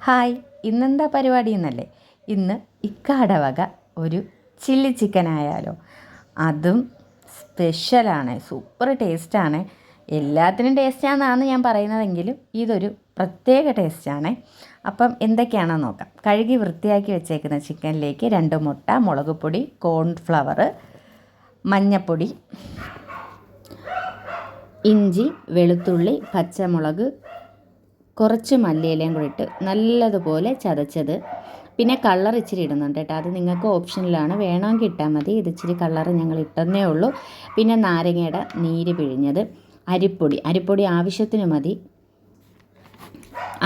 Hi ഇന്നെന്താ പരിപാടി എന്നല്ലേ? ഇന്ന് ഇക്കാട വക ഒരു ചില്ലി ചിക്കൻ ആയാലോ അതും സ്പെഷ്യലാണ് സൂപ്പർ ടേസ്റ്റാണ്. എല്ലാത്തിനും ടേസ്റ്റാണെന്നാണ് ഞാൻ പറയുന്നതെങ്കിലും ഇതൊരു പ്രത്യേക ടേസ്റ്റാണ്. അപ്പം എന്തൊക്കെയാണെന്ന് നോക്കാം. കഴുകി വൃത്തിയാക്കി വെച്ചേക്കുന്ന ചിക്കനിലേക്ക് രണ്ട് മുട്ട മുളക് പൊടി കോൺഫ്ലവർ മഞ്ഞപ്പൊടി ഇഞ്ചി വെളുത്തുള്ളി പച്ചമുളക് കുറച്ച് മല്ലിയിലയും കൂടി ഇട്ട് നല്ലതുപോലെ ചതച്ചത്. പിന്നെ കളർ ഇച്ചിരി ഇടുന്നുണ്ട് കേട്ടോ. അത് നിങ്ങൾക്ക് ഓപ്ഷനിലാണ് വേണമെങ്കിൽ ഇട്ടാൽ മതി. ഇത് ഇച്ചിരി കളർ ഞങ്ങൾ ഇട്ടെന്നേ ഉള്ളൂ. പിന്നെ നാരങ്ങയുടെ നീര് പിഴിഞ്ഞത്. അരിപ്പൊടി. അരിപ്പൊടി ആവശ്യത്തിന് മതി.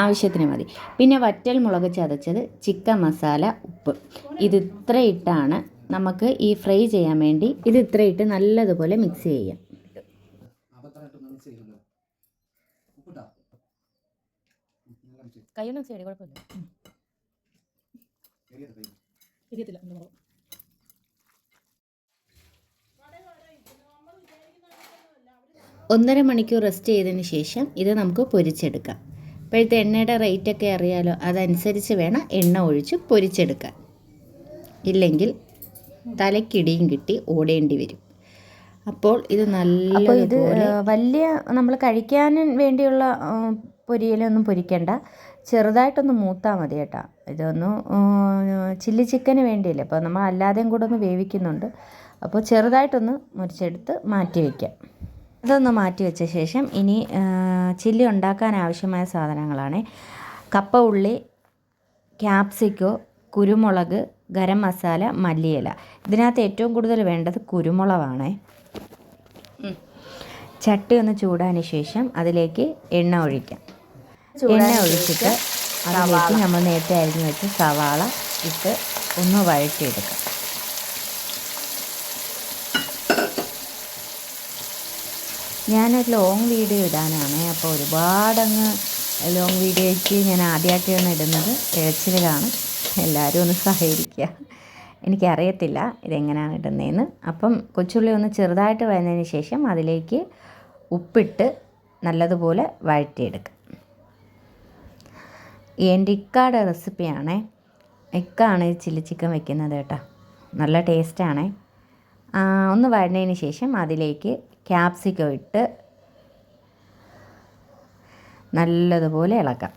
ആവശ്യത്തിന് മതി. പിന്നെ വറ്റൽ മുളക് ചതച്ചത് ചിക്കൻ മസാല ഉപ്പ്. ഇത് ഇത്ര ഇട്ടാണ് നമുക്ക് ഈ ഫ്രൈ ചെയ്യാൻ വേണ്ടി. ഇത് ഇത്ര ഇട്ട് നല്ലതുപോലെ മിക്സ് ചെയ്യാം അബദ്ധമായിട്ടൊന്നും മിക്സ് ചെയ്യില്ലല്ലോ ഉപ്പിട്ടാ നല്ല മിക്സ് കൈയൊന്നും ചെയ്യടി കുഴപ്പമില്ല. ഇരിയത്തില്ല മുളക് ഒന്നര മണിക്കൂർ റെസ്റ്റ് ചെയ്തതിന് ശേഷം ഇത് നമുക്ക് പൊരിച്ചെടുക്കാം. ഇപ്പോഴത്തെ എണ്ണയുടെ റേറ്റൊക്കെ അറിയാലോ അതനുസരിച്ച് വേണം എണ്ണ ഒഴിച്ച് പൊരിച്ചെടുക്കാൻ. ഇല്ലെങ്കിൽ തലക്കിടിയും കിട്ടി ഓടേണ്ടി വരും. അപ്പോൾ ഇത് നല്ല ഇത് വലിയ നമ്മൾ കഴിക്കാൻ വേണ്ടിയുള്ള പൊരിയലൊന്നും പൊരിക്കണ്ട. ചെറുതായിട്ടൊന്ന് മൂത്താൽ മതി കേട്ടോ. ഇതൊന്ന് ചില്ലി ചിക്കന് വേണ്ടിയല്ലേ? അപ്പോൾ നമ്മൾ അല്ലാതെയും കൂടെ ഒന്ന് വേവിക്കുന്നുണ്ട്. അപ്പോൾ ചെറുതായിട്ടൊന്ന് മുറിച്ചെടുത്ത് മാറ്റി വയ്ക്കാം ഇതൊന്ന് മാറ്റി വെച്ച ശേഷം ഇനി ചില്ലി ഉണ്ടാക്കാൻ ആവശ്യമായ സാധനങ്ങളാണ്. കപ്പ ഉള്ളി ക്യാപ്സിക്കോ കുരുമുളക് ഗരം മസാല മല്ലിയില. ഇതിനകത്ത് ഏറ്റവും കൂടുതൽ വേണ്ടത് കുരുമുളകാണ്. ചട്ടി ഒന്ന് ചൂടാന് ശേഷം അതിലേക്ക് എണ്ണ ഒഴിക്കാം. എണ്ണ ഒഴിച്ചിട്ട് അതിലേക്ക് നമ്മൾ നേരത്തെ അരിഞ്ഞു വെച്ച സവാള ഇട്ട് ഒന്ന് വഴറ്റിയെടുക്കാം. ഞാനൊരു ലോങ് വീഡിയോ ഇടാനാണ്. അപ്പോൾ ഒരുപാടങ്ങ് ലോങ് വീഡിയോയ്ക്ക് ഞാൻ ആദ്യമായിട്ടാണ് ഇടുന്നത് ഇഴച്ചിലാണ് എല്ലാവരും ഒന്ന് സഹകരിക്കുക. എനിക്കറിയത്തില്ല ഇതെങ്ങനെയാണ് ഇടുന്നതെന്ന്. അപ്പം കൊച്ചുള്ളി ഒന്ന് ചെറുതായിട്ട് വരുന്നതിന് ശേഷം അതിലേക്ക് ഉപ്പിട്ട് നല്ലതുപോലെ വഴറ്റിയെടുക്കുക എന്റെ ഇക്കാടെ റെസിപ്പിയാണേ. ഇക്കാണ് ചില്ലി ചിക്കൻ വെക്കുന്നത് കേട്ടോ. നല്ല ടേസ്റ്റാണേ. ഒന്ന് വരണതിന് ശേഷം അതിലേക്ക് ക്യാപ്സിക്കം ഇട്ട് നല്ലതുപോലെ ഇളക്കാം.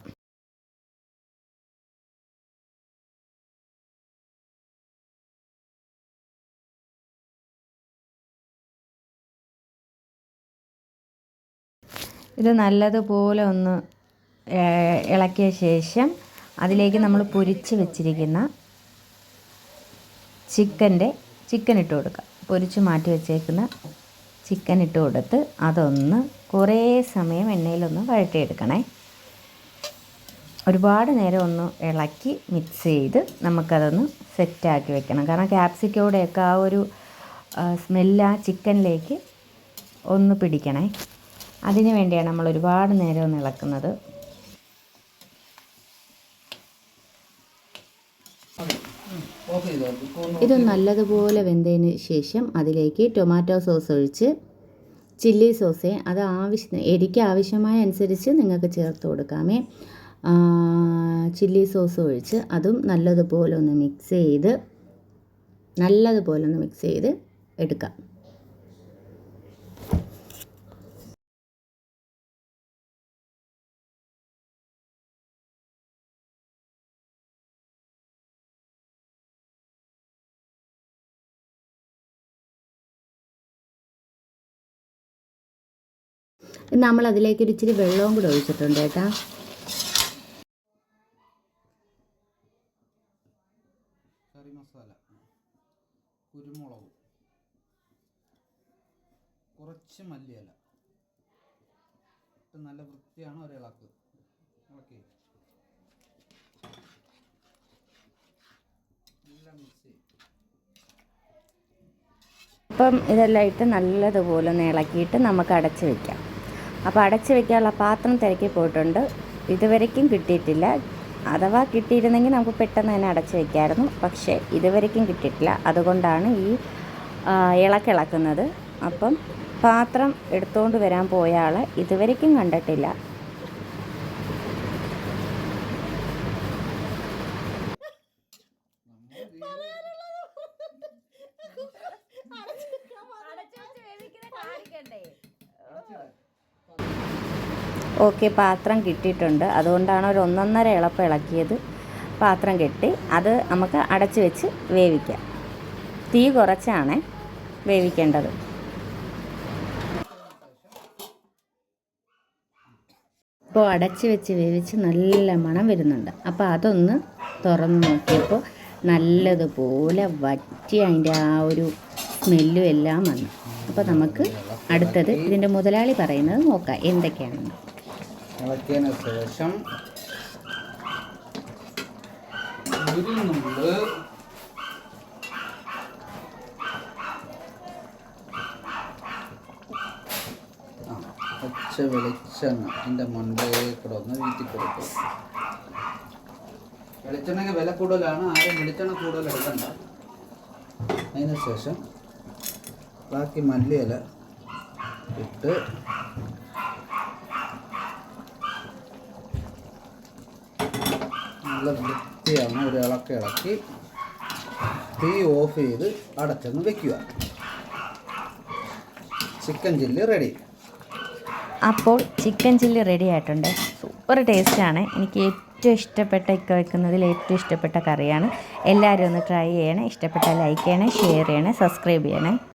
ഇത് നല്ലതുപോലെ ഒന്ന് ഇളക്കിയ ശേഷം അതിലേക്ക് നമ്മൾ പൊരിച്ച് വെച്ചിരിക്കുന്ന ചിക്കന്റെ ചിക്കൻ ഇട്ട് കൊടുക്കുക. പൊരിച്ച് മാറ്റി വെച്ചേക്കുന്ന ചിക്കൻ ഇട്ട് കൊടുത്ത് അതൊന്ന് കുറേ സമയം എണ്ണയിലൊന്ന് വഴറ്റിയെടുക്കണേ. ഒരുപാട് നേരം ഒന്ന് ഇളക്കി മിക്സ് ചെയ്ത് നമുക്കതൊന്ന് സെറ്റാക്കി വെക്കണം. കാരണം ക്യാപ്സിക്കോടെയൊക്കെ ആ ഒരു സ്മെല്ല് ആ ചിക്കനിലേക്ക് ഒന്ന് പിടിക്കണേ. അതിന് വേണ്ടിയാണ് നമ്മൾ ഒരുപാട് നേരം ഒന്ന് ഇളക്കുന്നത് ഓഫ് ചെയ്തോ ഇത് നല്ലതുപോലെ വെന്തതിന് ശേഷം അതിലേക്ക് ടൊമാറ്റോ സോസ് ഒഴിച്ച് ചില്ലി സോസ് അത് ആവശ്യം എരിക്ക് ആവശ്യമായ അനുസരിച്ച് നിങ്ങൾക്ക് ചേർത്ത് കൊടുക്കാമേ. ചില്ലി സോസ് ഒഴിച്ച് അതും നല്ലതുപോലെ ഒന്ന് മിക്സ് ചെയ്ത് നല്ലതുപോലെ ഒന്ന് മിക്സ് ചെയ്ത് എടുക്കാം. നമ്മൾ അതിലേക്ക് ഒരു ഇച്ചിരി വെള്ളവും കൂടെ ഒഴിച്ചിട്ടുണ്ട് കേട്ടോ. കറി മസാല കുരുമുളക് കുറച്ച് മല്ലിയില. ഇട്ട് നല്ല വൃത്തിയാണ് ഒരിളക്ക് ഓക്കെ എല്ലാം മിക്സ്. ചെയ്യും അപ്പം ഇതെല്ലാം ഇട്ട് നല്ലതുപോലെ ഒന്ന് ഇളക്കിയിട്ട് നമുക്ക് അടച്ച് വെക്കാം. അപ്പോൾ അടച്ചു വെക്കാനുള്ള പാത്രം തിരക്കി പോയിട്ടുണ്ട്. ഇതുവരയ്ക്കും കിട്ടിയിട്ടില്ല. അഥവാ കിട്ടിയിരുന്നെങ്കിൽ നമുക്ക് പെട്ടെന്ന് തന്നെ അടച്ചു വെക്കാമായിരുന്നു പക്ഷേ ഇതുവരയ്ക്കും കിട്ടിയിട്ടില്ല. അതുകൊണ്ടാണ് ഈ ഇളക്കിളക്കുന്നത് അപ്പം പാത്രം എടുത്തുകൊണ്ട് വരാൻ പോയ ആൾ ഇതുവരയ്ക്കും കണ്ടിട്ടില്ല. ഓക്കെ പാത്രം കിട്ടിയിട്ടുണ്ട്. അതുകൊണ്ടാണ് ഒരു ഒന്നൊന്നര ഇളപ്പം ഇളക്കിയത്. പാത്രം കെട്ടി അത് നമുക്ക് അടച്ചു വെച്ച് വേവിക്കാം. തീ കുറച്ചാണ് വേവിക്കേണ്ടത്. ഇപ്പോൾ അടച്ച് വെച്ച് വേവിച്ച് നല്ല മണം വരുന്നുണ്ട്. അപ്പോൾ അതൊന്ന് തുറന്ന് നോക്കിയപ്പോൾ നല്ലതുപോലെ വറ്റി അതിന്റെ ആ ഒരു സ്മെല്ലും എല്ലാം വന്നു. അപ്പോൾ നമുക്ക് അടുത്തത് ഇതിന്റെ മുതലാളി പറയുന്നത് നോക്കാം. എന്തൊക്കെയാണെന്ന്. ഇളക്കിയതിന് ശേഷം നുള്ള് ആ പച്ച വെളിച്ചെണ്ണ എന്റെ മണ്ടയിൽ കൂടെ ഒന്ന് വീട്ടി കൊടുക്കും വെളിച്ചെണ്ണയ്ക്ക് വില കൂടുതലാണ്. ആരും വെളിച്ചെണ്ണ കൂടുതൽ എടുക്കണ്ട. ശേഷം ബാക്കി മല്ലിയില ഇട്ട് നല്ല വൃത്തിയാണ് ഒരു ഇളക്കി ഇളക്കി തീ ഓഫ് ചെയ്ത് അടച്ചെന്ന് വെക്കുക. Chicken chilli ready. അപ്പോൾ ചിക്കൻ ചില്ലി റെഡി ആയിട്ടുണ്ട്. സൂപ്പർ ടേസ്റ്റാണ് എനിക്ക് ഏറ്റവും ഇഷ്ടപ്പെട്ട ഇക്ക വെക്കുന്നതിൽ ഏറ്റവും ഇഷ്ടപ്പെട്ട കറിയാണ്. എല്ലാവരും ഒന്ന് ട്രൈ ചെയ്യണേ. ഇഷ്ടപ്പെട്ട ലൈക്ക് ചെയ്യണേ ഷെയർ ചെയ്യണേ സബ്സ്ക്രൈബ് ചെയ്യണേ.